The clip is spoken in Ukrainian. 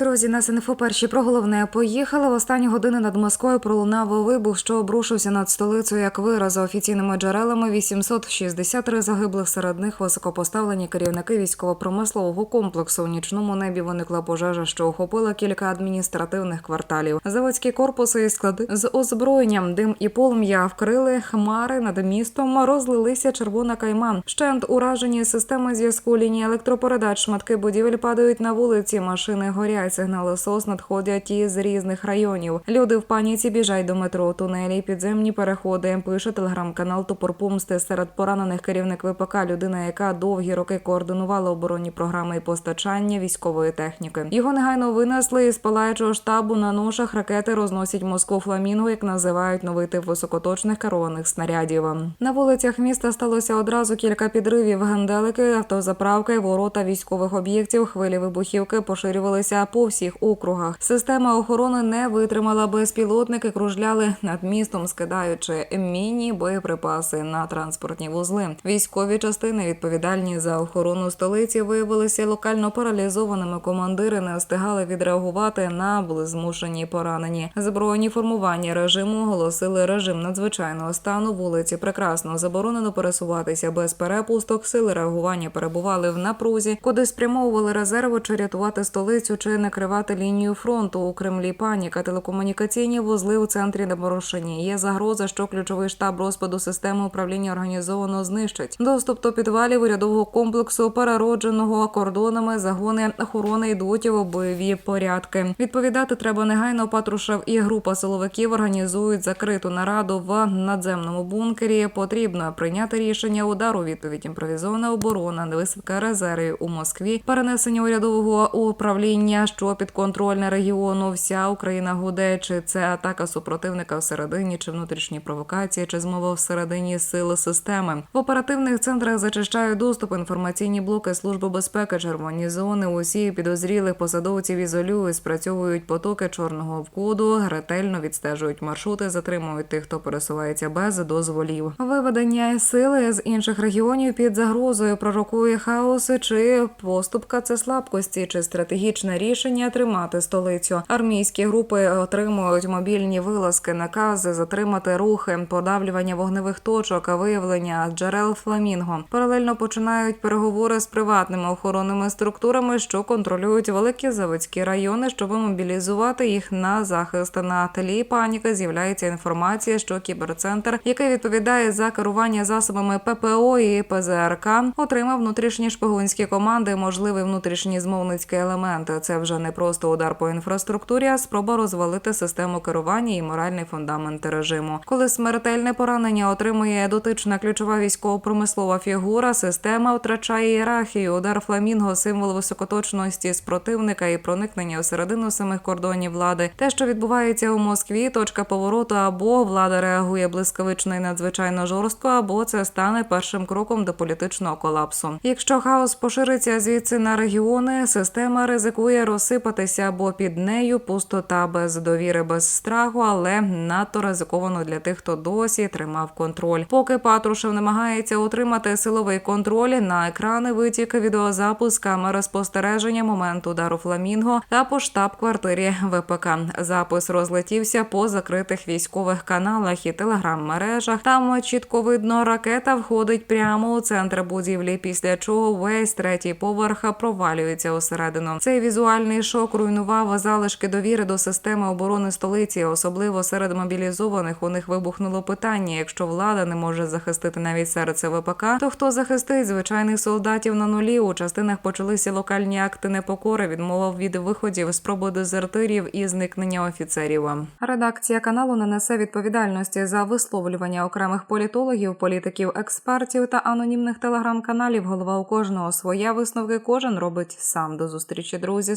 Друзі, нас інфо перші про головне поїхали. В останні години над Москвою пролунав вибух, що обрушився над столицею. Як вираз за офіційними джерелами, 863 загиблих серед них високопоставлені керівники військово-промислового комплексу. У нічному небі виникла пожежа, що охопила кілька адміністративних кварталів. Заводські корпуси і склади з озброєнням, дим і полум'я вкрили хмари над містом. Розлилися червона кайма. Щент уражені системи зв'язку лінії електропередач. Шматки будівель падають на вулиці. Машини горять. Сигнали СОС надходять із різних районів. Люди в паніці біжать до метро, тунелі, підземні переходи. Пише телеграм-канал Топор Помсти. Серед поранених керівник ВПК, людина, яка довгі роки координувала оборонні програми і постачання військової техніки. Його негайно винесли із палаючого штабу на ношах. Ракети розносять Москву фламінго, як називають новий тип високоточних керованих снарядів. На вулицях міста сталося одразу кілька підривів. Генделики, автозаправки, ворота військових об'єктів. Хвилі вибухівки поширювалися по всіх округах. Система охорони не витримала безпілотники, кружляли над містом, скидаючи міні боєприпаси на транспортні вузли. Військові частини, відповідальні за охорону столиці, виявилися локально паралізованими. Командири не встигали відреагувати на були змушені поранені. Збройні формування режиму оголосили режим надзвичайного стану. Вулиці прекрасно заборонено пересуватися без перепусток. Сили реагування перебували в напрузі, куди спрямовували резерви чи рятувати столицю, чи накривати лінію фронту у Кремлі. Паніка телекомунікаційні вузли у центрі непорушені. Є загроза, що ключовий штаб розпаду системи управління організовано знищать. Доступ до підвалів урядового комплексу, переродженого кордонами, загони охорони йдуть у бойові порядки. Відповідати треба негайно. Патрушев і група силовиків організують закриту нараду в надземному бункері. Потрібно прийняти рішення удару. Відповідь імпровізована оборона, висадка резервів у Москві, перенесення урядового управління, що підконтрольне регіону. Вся Україна гуде. Чи це атака супротивника всередині, чи внутрішні провокації, чи змова всередині сили системи. В оперативних центрах зачищають доступ інформаційні блоки служби безпеки, червоні зони. Усі підозрілих посадовців ізолюють, спрацьовують потоки чорного входу, ретельно відстежують маршрути, затримують тих, хто пересувається без дозволів. Виведення сили з інших регіонів під загрозою пророкує хаос чи поступка це слабкості, чи стратегічне рішення тримати столицю. Армійські групи отримують мобільні вилазки, накази затримати рухи, подавлювання вогневих точок, виявлення джерел фламінго. Паралельно починають переговори з приватними охоронними структурами, що контролюють великі заводські райони, щоб мобілізувати їх на захист. На тлі паніки з'являється інформація, що кіберцентр, який відповідає за керування засобами ППО і ПЗРК, отримав внутрішні шпигунські команди, можливий внутрішній змовницький елемент. Це вже не просто удар по інфраструктурі, а спроба розвалити систему керування і моральний фундамент режиму. Коли смертельне поранення отримує дотична ключова військово-промислова фігура, система втрачає ієрархію. Удар фламінго символ високоточності спротивника і проникнення всередину самих кордонів влади. Те, що відбувається у Москві, точка повороту або влада реагує блискавично і надзвичайно жорстко, або це стане першим кроком до політичного колапсу. Якщо хаос пошириться звідси на регіони, система ризикує розсипатися, бо під нею пустота без довіри, без страху, але надто ризиковано для тих, хто досі тримав контроль. Поки Патрушев намагається отримати силовий контроль на екрани витік відеозапис камери спостереження моменту удару фламінго та по штаб-квартирі ВПК. Запис розлетівся по закритих військових каналах і телеграм-мережах. Там чітко видно, ракета входить прямо у центр будівлі, після чого весь третій поверх провалюється усередину. Цей візуальний шок руйнував залишки довіри до системи оборони столиці, особливо серед мобілізованих. У них вибухнуло питання: якщо влада не може захистити навіть серце ВПК, то хто захистить звичайних солдатів на нулі? У частинах почалися локальні акти непокори, відмова від виходів, спроби дезертирів і зникнення офіцерів. Редакція каналу не несе відповідальності за висловлювання окремих політологів, політиків, експертів та анонімних телеграм-каналів. Голова у кожного своя висновки. Кожен робить сам. До зустрічі, друзі.